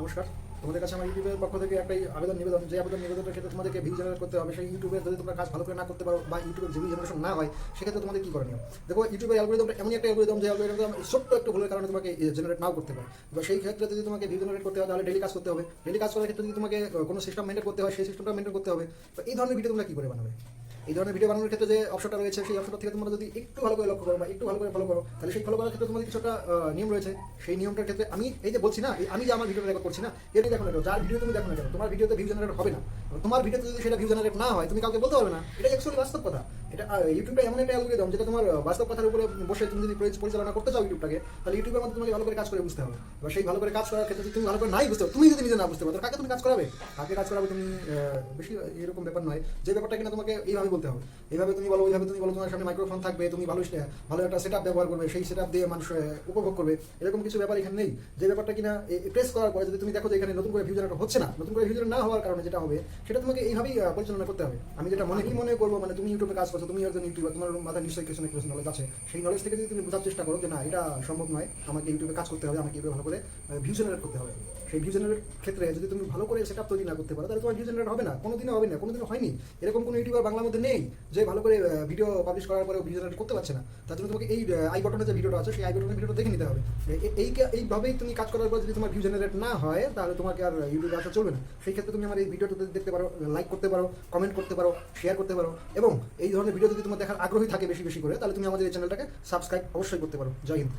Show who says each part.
Speaker 1: নমস্কার। তোমাদের কাছে আমার ইউটিউবের পক্ষ থেকে একটাই আবেদন নিবেদন যে আবেদন নিবেদনের ক্ষেত্রে তোমাদেরকে ভিউ জেনারেট করতে হবে। সেই ইউটিউবে যদি তোমরা কাজ ভালো করে না করতে পারো বা ইউটিউবের ভিউ জেনারেশন না হয়, সেক্ষেত্রে তোমাদের কি করণীয়? দেখো, ইউটিউবের অ্যালগোরিদমটা এমন একটা অ্যালগোরিদম যে অ্যালগোরিদম ছোট্ট একটু ভুলের কারণে তোমাকে জেনারেট নাও করতে পারে। বা সেই ক্ষেত্রে যদি তোমাকে ভিউ জেনারেট করতে হয়, তাহলে ডেলি কাজ করতে হবে। ডেলি কাজ করার ক্ষেত্রে যদি তোমাকে কোনো সিস্টেম মেনটেন করতে হয়, সেই সিস্টেমটা মেনটেন করতে হবে। তো এই ধরনের ভিডিও তোমরা কি করে বানাবে? এই ধরনের ভিডিও বানানোর ক্ষেত্রে যে অপশনটা রয়েছে, সেই অপশনটা থেকে তোমরা যদি একটু ভালো করে লক্ষ্য করো বা একটু ভালো করে ফলো করো, তাহলে সেই ফলো করার ক্ষেত্রে তোমাদের কিছু একটা নিয়ম রয়েছে। সেই নিয়মটার ক্ষেত্রে আমি এই যে বলছি না আমি যে আমার ভিডিও রেকর্ড করছি না এর দেখো না যার ভিডিও তুমি দেখো না তোমার ভিডিওতে ভিউ জেনারেট হবে না। তোমার ভিডিওতে যদি সেটা ভিউ জেনারেট না হয়, তুমি কাউকে বলতে পারবে না। এটা অ্যাকচুয়ালি বাস্তব কথা। এটা ইউটিউবটা এমন একটা অ্যালগোরিদম যেটা তোমার বাস্তব কথার উপরে বসে তুমি যদি পরি- পরিচালনা করতে চাও ইউটিউবটাকে তাহলে ইউটিউবের মধ্যে তোমাকে ভালো করে কাজ করে বুঝতে হবে। এবার সেই ভালো করে কাজ করার ক্ষেত্রে তুমি ভালো করে নাই বুঝতে তুমি যদি নিজে না বুঝতে পারো কাকে তুমি কাজ করাবে? কাকে কাজ করাবে তুমি বেশি এরকম ব্যাপার নয়। যে ব্যাপারটা কিনা তোমাকে এইভাবে বলতে হবে। এইভাবে তুমি বলো, ওইভাবে তুমি বলো, তোমার সামনে মাইক্রোফোন থাকবে, তুমি ভালো ভালো একটা সেট ব্যবহার করবে, সেই সেট দিয়ে মানুষ উপভোগ করবে। এরকম কিছু ব্যাপার এখানে নেই। যে ব্যাপারটা কিনা প্রেস করার পরে যদি তুমি দেখো যে এখানে নতুন করে ভিউ জেনারেট হচ্ছে না, নতুন করে ভিউ না হওয়ার কারণে যেটা হবে, সেটা তোমাকে এইভাবেই পরিচালনা করতে হবে। আমি যেটা মনে মনে করব মানে তুমি ইউটিউবে কাজ করছ, তুমি একজন ইউটিউবার তোমার মাথায় নিশ্চয়ই কিছু না কিছু নলেজ আছে। সেই নলেজ থেকে যদি তুমি বোঝার চেষ্টা করো যে না, এটা সম্ভব নয়, আমাকে ইউটিউবে কাজ করতে হবে, আমাকে ইউটিউবে ভালো করে ভিউ জেনারেট করতে হবে। সেই ভিউ ক্ষেত্রে যদি তুমি ভালো করে সেট তৈরি না করতে পারো, তাহলে তোমার ভিউ জেনারেট হবে না। কোনোদিনও হবে না, কোনোদিনও হয়নি। এরকম কোনো ইউটিউবার বাংলার মধ্যে নেই যে ভালো করে ভিডিও পাবলিশ করার পরে ভিউ জেনারেট করতে পারছে না। তার জন্য তোমাকে এই আই বটনের যে ভিডিওটা আছে, সেই আই বটনের ভিডিওটা দেখে নিতে হবে। এই এইভাবেই তুমি কাজ করার পর যদি তোমার ভিউ জেনারেট না হয়, তাহলে তোমাকে আর ইউটিউবে আসা চলবে না। সেই ক্ষেত্রে তুমি আমার এই ভিডিওটা দেখতে পারো লাইক করতে পারো কমেন্ট করতে পারো শেয়ার করতে পারো এবং এই ধরনের ভিডিও যদি তোমার দেখার আগ্রহী থাকে বেশি বেশি করে, তাহলে তুমি আমাদের এই চ্যানেলটাকে সাবস্ক্রাইব অবশ্যই করতে পারো। জয় হিন্দ।